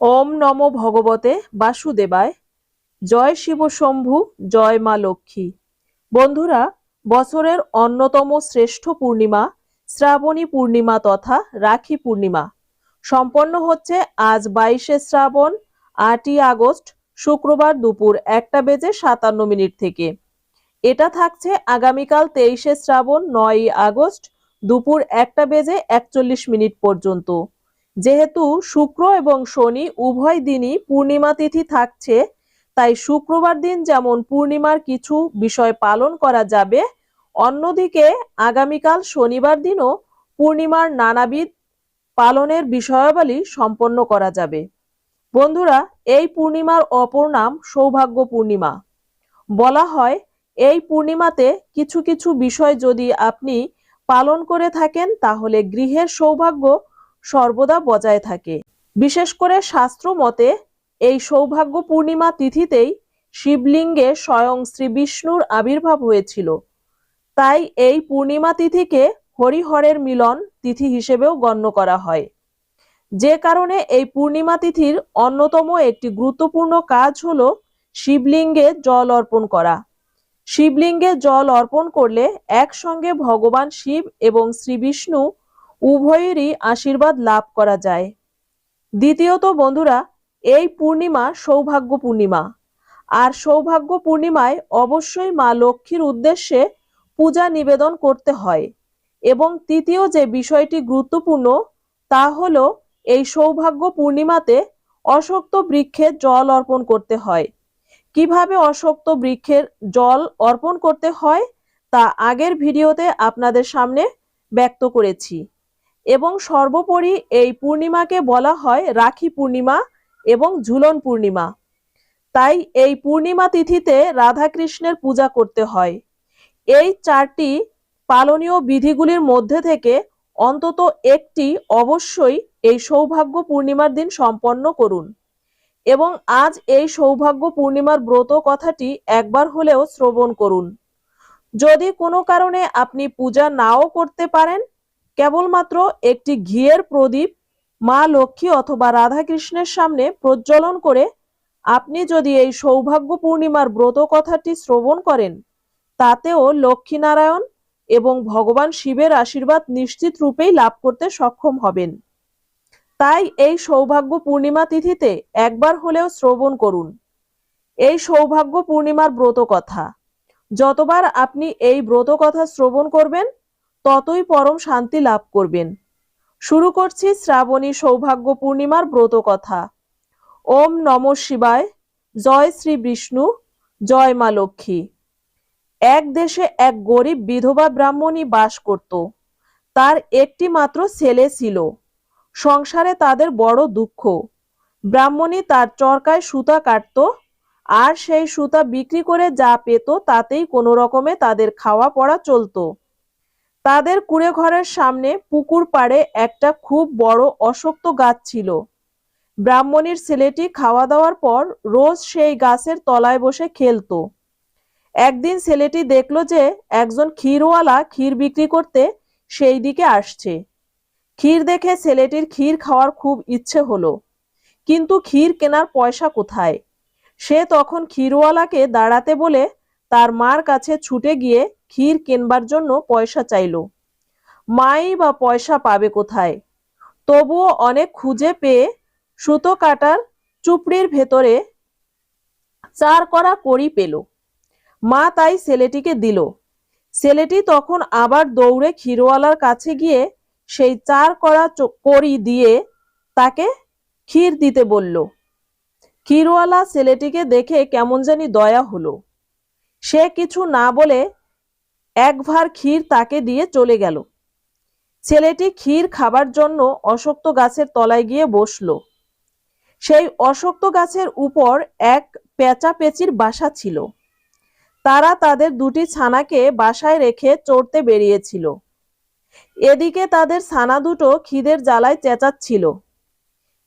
ওম নম ভগবতে বাসুদেবায়। জয় শিব শম্ভু, জয় মা লক্ষ্মী। বন্ধুরা, বছরের অন্যতম শ্রেষ্ঠ পূর্ণিমা শ্রাবণী পূর্ণিমা তথা রাখি পূর্ণিমা। সম্পন্ন হচ্ছে আজ বাইশে শ্রাবণ, আটই আগস্ট, শুক্রবার দুপুর একটা বেজে সাতান্ন মিনিট থেকে। এটা থাকছে আগামীকাল তেইশে শ্রাবণ, নয়ই আগস্ট, দুপুর একটা বেজে একচল্লিশ মিনিট পর্যন্ত। যেহেতু শুক্র এবং শনি উভয় দিনই পূর্ণিমা তিথি থাকছে, তাই শুক্রবার দিন যেমন পূর্ণিমার কিছু বিষয় পালন করা যাবে, অন্যদিকে আগামীকাল শনিবার দিনও পূর্ণিমার নানাবিধ পালনের বিষয়াবলী সম্পন্ন করা যাবে। বন্ধুরা, এই পূর্ণিমার অপর নাম সৌভাগ্য পূর্ণিমা। বলা হয়, এই পূর্ণিমাতে কিছু কিছু বিষয় যদি আপনি পালন করে থাকেন, তাহলে গৃহের সৌভাগ্য সর্বদা বজায় থাকে। বিশেষ করে শাস্ত্র মতে এই সৌভাগ্য পূর্ণিমা তিথিতেই শিবলিঙ্গে স্বয়ং শ্রী বিষ্ণুর আবির্ভাব হয়েছিল। তাই এই পূর্ণিমা তিথিকে হরিহরের মিলন তিথি হিসেবেও গণ্য করা হয়। যে কারণে এই পূর্ণিমা তিথির অন্যতম একটি গুরুত্বপূর্ণ কাজ হল শিবলিঙ্গে জল অর্পণ করা। শিবলিঙ্গে জল অর্পণ করলে একসঙ্গে ভগবান শিব এবং শ্রী বিষ্ণু উভয়েরই আশীর্বাদ লাভ করা যায়। দ্বিতীয়ত বন্ধুরা, এই পূর্ণিমা সৌভাগ্য পূর্ণিমা। আর সৌভাগ্য পূর্ণিমায় অবশ্যই মা লক্ষ্মীর উদ্দেশ্যে পূজা নিবেদন করতে হয়। এবং তৃতীয় যে বিষয়টি গুরুত্বপূর্ণ, তা হলো এই সৌভাগ্য পূর্ণিমাতে অশক্ত বৃক্ষে জল অর্পণ করতে হয়। কীভাবে অশক্ত বৃক্ষের জল অর্পণ করতে হয়, তা আগের ভিডিওতে আপনাদের সামনে ব্যক্ত করেছি। এবং সর্বোপরি এই পূর্ণিমাকে বলা হয় রাখি পূর্ণিমা এবং ঝুলন পূর্ণিমা। তাই এই পূর্ণিমা তিথিতে রাধাকৃষ্ণের পূজা করতে হয়। এই চারটি পালনীয় বিধিগুলির মধ্যে থেকে অন্তত একটি অবশ্যই এই সৌভাগ্য পূর্ণিমার দিন সম্পন্ন করুন। এবং আজ এই সৌভাগ্য পূর্ণিমার ব্রত কথাটি একবার হলেও শ্রবণ করুন। যদি কোনো কারণে আপনি পূজা নাও করতে পারেন কেবলমাত্র একটি ঘিয়ের প্রদীপ মা লক্ষ্মী অথবা রাধাকৃষ্ণের সামনে প্রজ্বলন করে, আপনি যদি এই সৌভাগ্য পূর্ণিমার ব্রত কথাটি শ্রবণ করেন, তাতেও লক্ষ্মীনারায়ণ এবং ভগবান শিবের আশীর্বাদ নিশ্চিত রূপেই লাভ করতে সক্ষম হবেন। তাই এই সৌভাগ্য পূর্ণিমা তিথিতে একবার হলেও শ্রবণ করুন। এই সৌভাগ্য পূর্ণিমার ব্রত কথা। যতবার আপনি এই ব্রত কথা শ্রবণ করবেন ততই পরম শান্তি লাভ করবেন। শুরু করছি শ্রাবণী সৌভাগ্য পূর্ণিমার ব্রত কথা। ওম নম শিবায়। জয় শ্রী বিষ্ণু। জয় মা লক্ষ্মী। এক দেশে এক গরিব বিধবা ব্রাহ্মণী বাস করত। তার একটি মাত্র ছেলে ছিল। সংসারে তাদের বড় দুঃখ। ব্রাহ্মণী তার চরকায় সুতা কাটত আর সেই সুতা বিক্রি করে যা পেত তাতেই কোনো রকমে তাদের খাওয়া পড়া চলতো। তাদের কুড়ে ঘরের সামনে পুকুর পাড়ে একটা খুব বড় অশক্ত গাছ ছিল। ব্রাহ্মণীর ছেলেটি খাওয়া দাওয়ার পর রোজ সেই গাছের তলায় বসে খেলতো। একদিন ছেলেটি দেখল যে একজন ক্ষীরওয়ালা ক্ষীর বিক্রি করতে সেই দিকে আসছে। ক্ষীর দেখে ছেলেটির ক্ষীর খাওয়ার খুব ইচ্ছে হলো। কিন্তু ক্ষীর কেনার পয়সা কোথায়? সে তখন ক্ষীরওয়ালাকে দাঁড়াতে বলে তার মার কাছে ছুটে গিয়ে ক্ষীর কেনবার জন্য পয়সা চাইল। মাই বা পয়সা পাবে কোথায়? তবুও অনেক খুঁজে পেয়ে সুতো কাটার চুপড়ির ভেতরে চার করা করি পেল। মা তাই ছেলেটিকে দিল। ছেলেটি তখন আবার দৌড়ে ক্ষীরওয়ালার কাছে গিয়ে সেই চার করা করি দিয়ে তাকে ক্ষীর দিতে বলল। ক্ষীরওয়ালা ছেলেটিকে দেখে কেমন জানি দয়া হলো। সে কিছু না বলে এক ভার ক্ষীর তাকে দিয়ে চলে গেল। ছেলেটি ক্ষীর খাবার জন্য অশক্ত গাছের তলায় গিয়ে বসল। সেই অশক্ত গাছের উপর এক পেঁচা পেঁচির বাসা ছিল। তারা তাদের দুটি ছানাকে বাসায় রেখে চড়তে বেরিয়েছিল। এদিকে তাদের ছানা দুটো খিদের জ্বালায় চেঁচাচ্ছিল।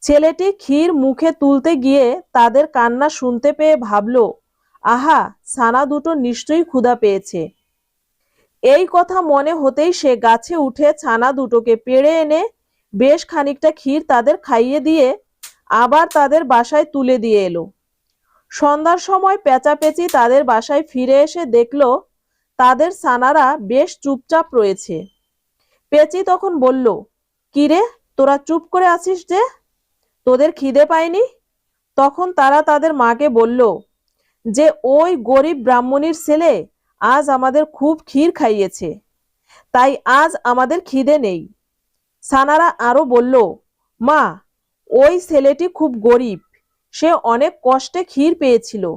ছেলেটি ক্ষীর মুখে তুলতে গিয়ে তাদের কান্না শুনতে পেয়ে ভাবল, আহা, ছানা দুটো নিশ্চয়ই ক্ষুধা পেয়েছে। এই কথা মনে হতেই সে গাছে উঠে ছানা দুটোকে পেড়ে এনে বেশ খানিকটা ক্ষীর তাদের খাইয়ে দিয়ে আবার তাদের বাসায় তুলে দিয়ে এলো। সন্ধ্যার সময় পেঁচাপেচি তাদের বাসায় ফিরে এসে দেখল তাদের সানারা বেশ চুপচাপ রয়েছে। পেঁচি তখন বলল কিরে তোরা চুপ করে আছিস যে? তোদের খিদে পায়নি? তখন তারা তাদের মাকে বলল, যে ওই গরিব ব্রাহ্মণীর ছেলে আজ আমাদের খুব ক্ষীর খাইয়েছে। তাই আজ আমাদের খিদে নেই। সানারা আরও বলল, মা, ওই ছেলেটি খুব গরিব। সে অনেক কষ্টে ক্ষীর পেয়েছিল।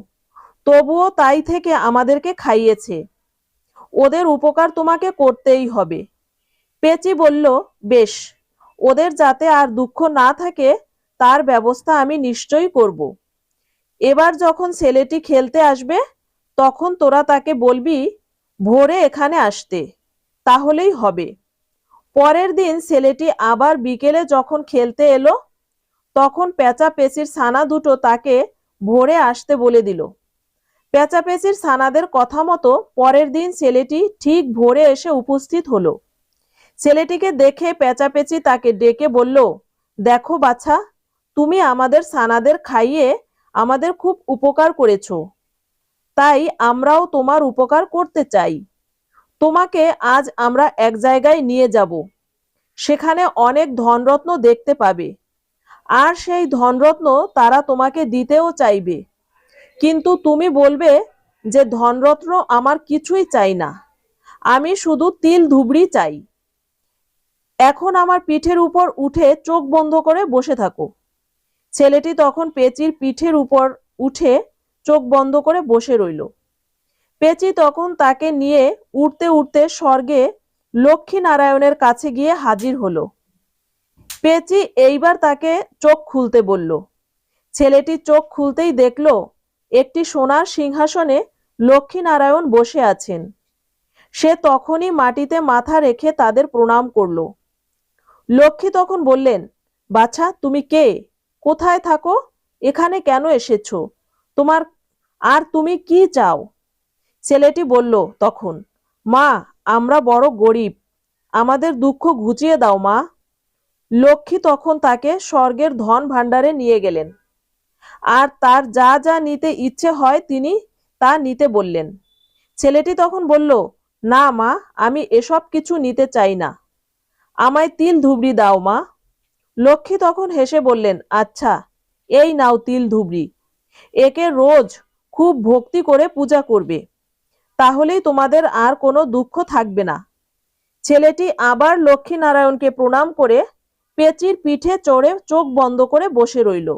তবুও তাই থেকে আমাদেরকে খাইয়েছে। ওদের উপকার তোমাকে করতেই হবে। পেচি বলল, বেশ, ওদের যাতে আর দুঃখ না থাকে, তার ব্যবস্থা আমি নিশ্চয়ই করব। এবার যখন ছেলেটি খেলতে আসবে তখন তোরা তাকে বলবি, ভোরে এখানে আসতে, তাহলেই হবে। পরের দিন ছেলেটি আবার বিকেলে যখন খেলতে এলো, তখন পেঁচা পেঁচির ছানা দুটো তাকে ভোরে আসতে বলে দিল। পেঁচা পেঁচির ছানাদের কথা মতো পরের দিন ছেলেটি ঠিক ভোরে এসে উপস্থিত হলো। ছেলেটিকে দেখে পেঁচাপেচি তাকে ডেকে বলল, দেখো বাছা, তুমি আমাদের সানাদের খাইয়ে আমাদের খুব উপকার করেছ। তাই আমরাও তোমার উপকার করতে চাই। তোমাকে আজ আমরা এক জায়গায় নিয়ে যাব। সেখানে অনেক ধনরত্ন দেখতে পাবে। আর সেই ধনরত্ন তারা তোমাকে দিতেও চাইবে। কিন্তু তুমি বলবে যে ধনরত্ন আমার কিছুই চাই না। আমি শুধু তিল ধুবড়ি চাই। এখন আমার পিঠের উপর উঠে চোখ বন্ধ করে বসে থাকো। ছেলেটি তখন পেচির পিঠের উপর উঠে চোখ বন্ধ করে বসে রইল। পেচি তখন তাকে নিয়ে উঠতে উঠতে স্বর্গে লক্ষ্মী নারায়ণের কাছে গিয়ে হাজির হলো। পেচি এইবার তাকে চোখ খুলতে বলল। ছেলেটি চোখ খুলতেই দেখল, একটি সোনার সিংহাসনে লক্ষ্মী নারায়ণ বসে আছেন। সে তখনই মাটিতে মাথা রেখে তাদের প্রণাম করল। লক্ষ্মী তখন বললেন, বাছা, তুমি কে? কোথায় থাকো? এখানে কেন এসেছ? তোমার, আর তুমি কি চাও? ছেলেটি বলল তখন, মা, আমরা বড় গরিব। আমাদের দুঃখ ঘুচিয়ে দাও, মা। লক্ষ্মী তখন তাকে স্বর্গের ধন ভাণ্ডারে নিয়ে গেলেন। আর তার যা যা নিতে ইচ্ছে হয় তিনি তা নিতে বললেন। ছেলেটি তখন বলল, না, মা, আমি এসব কিছু নিতে চাই না। আমায় তিল ধুবড়ি দাও, মা। লক্ষ্মী তখন হেসে বললেন আচ্ছা এই নাও তিল ধুবড়ি। একে রোজ খুব ভক্তি করে পূজা করবে। তাহলেই তোমাদের আর কোনো দুঃখ থাকবে না। ছেলেটি আবার লক্ষ্মী নারায়ণকে প্রণাম করে পেচির পিঠে চড়ে চোখ বন্ধ করে বসে রইল।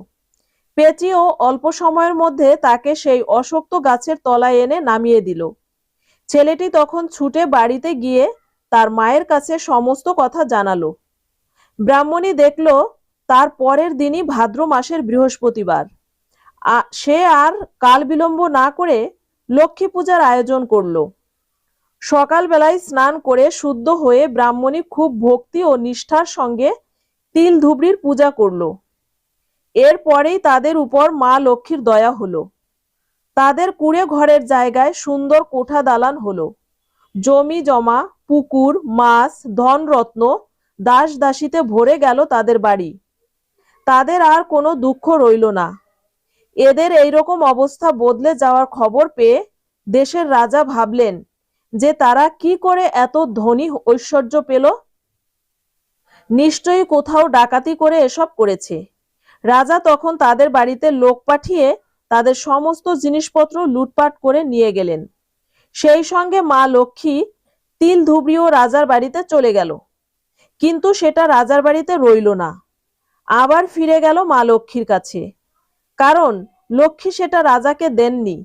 পেচিও অল্প সময়ের মধ্যে তাকে সেই অশক্ত গাছের তলায় এনে নামিয়ে দিল। ছেলেটি তখন ছুটে বাড়িতে গিয়ে তার মায়ের কাছে সমস্ত কথা জানালো। ব্রাহ্মণী দেখল তার পরের দিনই ভাদ্র মাসের বৃহস্পতিবার। সে আর কাল বিলম্ব না করে লক্ষ্মী পূজার আয়োজন করল। সকালবেলায় স্নান করে শুদ্ধ হয়ে ব্রাহ্মণী খুব ভক্তি ও নিষ্ঠার সঙ্গে তিল ধুবড়ির পূজা করল। এরপরেই তাদের উপর মা লক্ষ্মীর দয়া হলো। তাদের কুড়ে ঘরের জায়গায় সুন্দর কোঠা দালান হলো। জমি জমা, পুকুর, মাছ ধনরত্ন দাস দাসীতে ভরে গেল তাদের বাড়ি। তাদের আর কোনো দুঃখ রইল না। এদের এইরকম অবস্থা বদলে যাওয়ার খবর পেয়ে দেশের রাজা ভাবলেন যে তারা কি করে এত ধনী ঐশ্বর্য পেল? নিশ্চয়ই কোথাও ডাকাতি করে এসব করেছে। রাজা তখন তাদের বাড়িতে লোক পাঠিয়ে তাদের সমস্ত জিনিসপত্র লুটপাট করে নিয়ে গেলেন। সেই সঙ্গে মা লক্ষ্মী তিল ধুবড়িও রাজার বাড়িতে চলে গেল। কিন্তু সেটা রাজার বাড়িতে রইল না। আবার ফিরে গেল মা লক্ষ্মীর কাছে। কারণ লক্ষ্মী সেটা রাজাকে দেননি।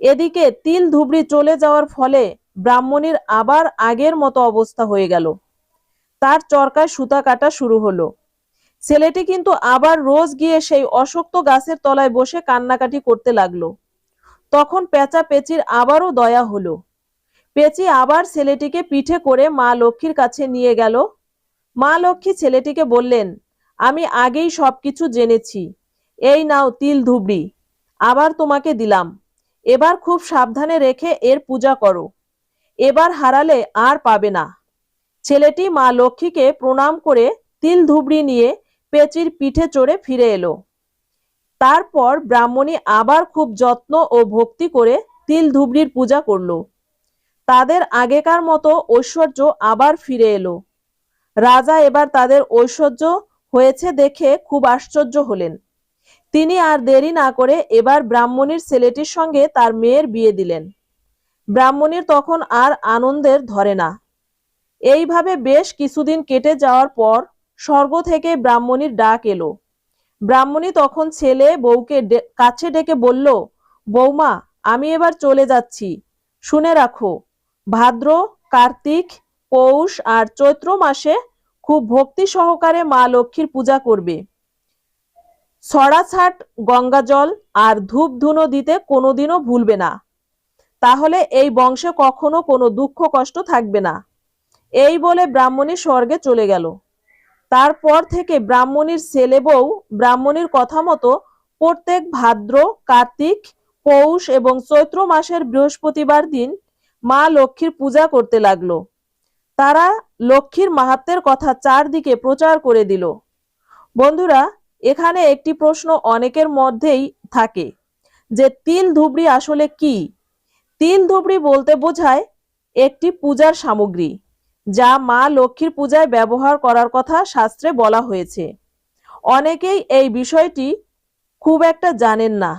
এদিকে তিল ধুবড়ি চলে যাওয়ার ফলে ব্রাহ্মণীর আবার আগের মতো অবস্থা হয়ে গেল। তার চরকায় সুতা কাটা শুরু হলো। ছেলেটি কিন্তু আবার রোজ গিয়ে সেই অশক্ত গাছের তলায় বসে কান্নাকাটি করতে লাগল। তখন পেঁচা পেঁচির আবারও দয়া হলো। পেঁচি আবার ছেলেটিকে পিঠে করে মা লক্ষ্মীর কাছে নিয়ে গেল। মা লক্ষ্মী ছেলেটিকে বললেন, আমি আগেই সবকিছু জেনেছি। এই নাও তিল ধুবড়ি। আবার তোমাকে দিলাম। এবার খুব সাবধানে রেখে এর পূজা করো। এবার হারালে আর পাবে না। ছেলেটি মা লক্ষ্মীকে প্রণাম করে তিল ধুবড়ি নিয়ে পেঁচির পিঠে চড়ে ফিরে এলো। তারপর ব্রাহ্মণী আবার খুব যত্ন ও ভক্তি করে তিল ধুবড়ির পূজা করল। তাদের আগেকার মতো ঐশ্বর্য আবার ফিরে এলো। রাজা এবার তাদের ঐশ্বর্য হয়েছে দেখে খুব আশ্চর্য হলেন। তিনি আর দেরি না করে এবার ব্রাহ্মণীর ছেলেটির সঙ্গে তার মেয়ের বিয়ে দিলেন। ব্রাহ্মণীর তখন আর আনন্দের ধরে না। এইভাবে বেশ কিছুদিন কেটে যাওয়ার পর স্বর্গ থেকে ব্রাহ্মণীর ডাক এলো। ব্রাহ্মণী তখন ছেলে বউকে কাছে ডেকে বলল বৌমা আমি এবার চলে যাচ্ছি। শুনে রাখো, ভাদ্র, কার্তিক, পৌষ আর চৈত্র মাসে খুব ভক্তি সহকারে মা লক্ষ্মীর পূজা করবে। ছড়াছাট গঙ্গা জল আর ধূপ ধুনো দিতে কোনোদিনও ভুলবে না। তাহলে এই বংশে কখনো কোনো দুঃখ কষ্ট থাকবে না। এই বলে ব্রাহ্মণী স্বর্গে চলে গেল। তারপর থেকে ব্রাহ্মণীর ছেলে বউ ব্রাহ্মণীর কথা মতো প্রত্যেক ভাদ্র, কার্তিক, পৌষ এবং চৈত্র মাসের বৃহস্পতিবার দিন মা লক্ষ্মীর পূজা করতে লাগল। তারা লক্ষ্মীর মাহাত্মের কথা চারদিকে প্রচার করে দিল। বন্ধুরা এখানে একটি প্রশ্ন অনেকের মধ্যেই থাকে যে তিল ধুবড়ি আসলে কি? তিল ধুবড়ি বলতে বোঝায় একটি পূজার সামগ্রী, যা মা লক্ষ্মীর পূজায় ব্যবহার করার কথা শাস্ত্রে বলা হয়েছে। অনেকেই এই বিষয়টি খুব একটা জানেন না,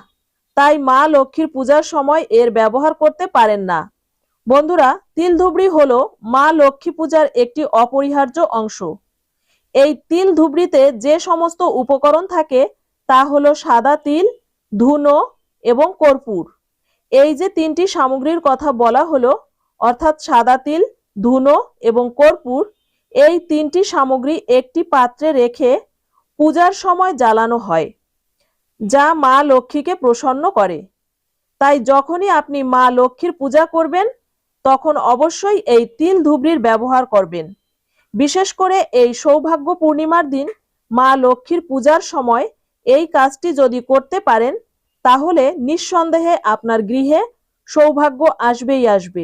তাই মা লক্ষ্মীর পূজার সময় এর ব্যবহার করতে পারেন না। বন্ধুরা, তিল ধুবড়ি হলো মা লক্ষ্মী পূজার একটি অপরিহার্য অংশ। এই তিল ধুবড়িতে যে সমস্ত উপকরণ থাকে, তা হলো সাদা তিল, ধুনো এবং কর্পূর। এই যে তিনটি সামগ্রীর কথা বলা হলো, অর্থাৎ সাদা তিল, ধুনো এবং কর্পূর, এই তিনটি সামগ্রী একটি পাত্রে রেখে পূজার সময় জ্বালানো হয়, যা মা লক্ষ্মীকে প্রসন্ন করে। তাই যখনই আপনি মা লক্ষ্মীর পূজা করবেন, তখন অবশ্যই এই তিল ধুবড়ির ব্যবহার করবেন। বিশেষ করে এই সৌভাগ্য পূর্ণিমার দিন মা লক্ষ্মীর পূজার সময় এই কাজটি যদি করতে পারেন, তাহলে নিঃসন্দেহে আপনার গৃহে সৌভাগ্য আসবেই আসবে।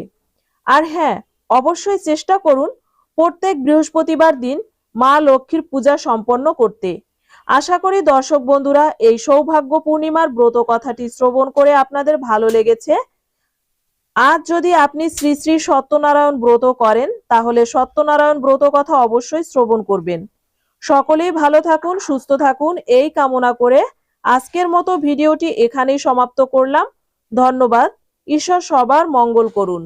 আর হ্যাঁ অবশ্যই চেষ্টা করুন প্রত্যেক বৃহস্পতিবার দিন মা লক্ষ্মীর পূজা সম্পন্ন করতে। আশা করি দর্শক বন্ধুরা, এই সৌভাগ্য পূর্ণিমার ব্রত কথাটি শ্রবণ করে আপনাদের ভালো লেগেছে। আজ যদি আপনি শ্রী শ্রী সত্যনারায়ণ ব্রত করেন, তাহলে সত্যনারায়ণ ব্রত কথা অবশ্যই শ্রবণ করবেন। সকলেই ভালো থাকুন, সুস্থ থাকুন, এই কামনা করে আজকের মতো ভিডিওটি এখানেই সমাপ্ত করলাম। ধন্যবাদ। ঈশ্বর সবার মঙ্গল করুন।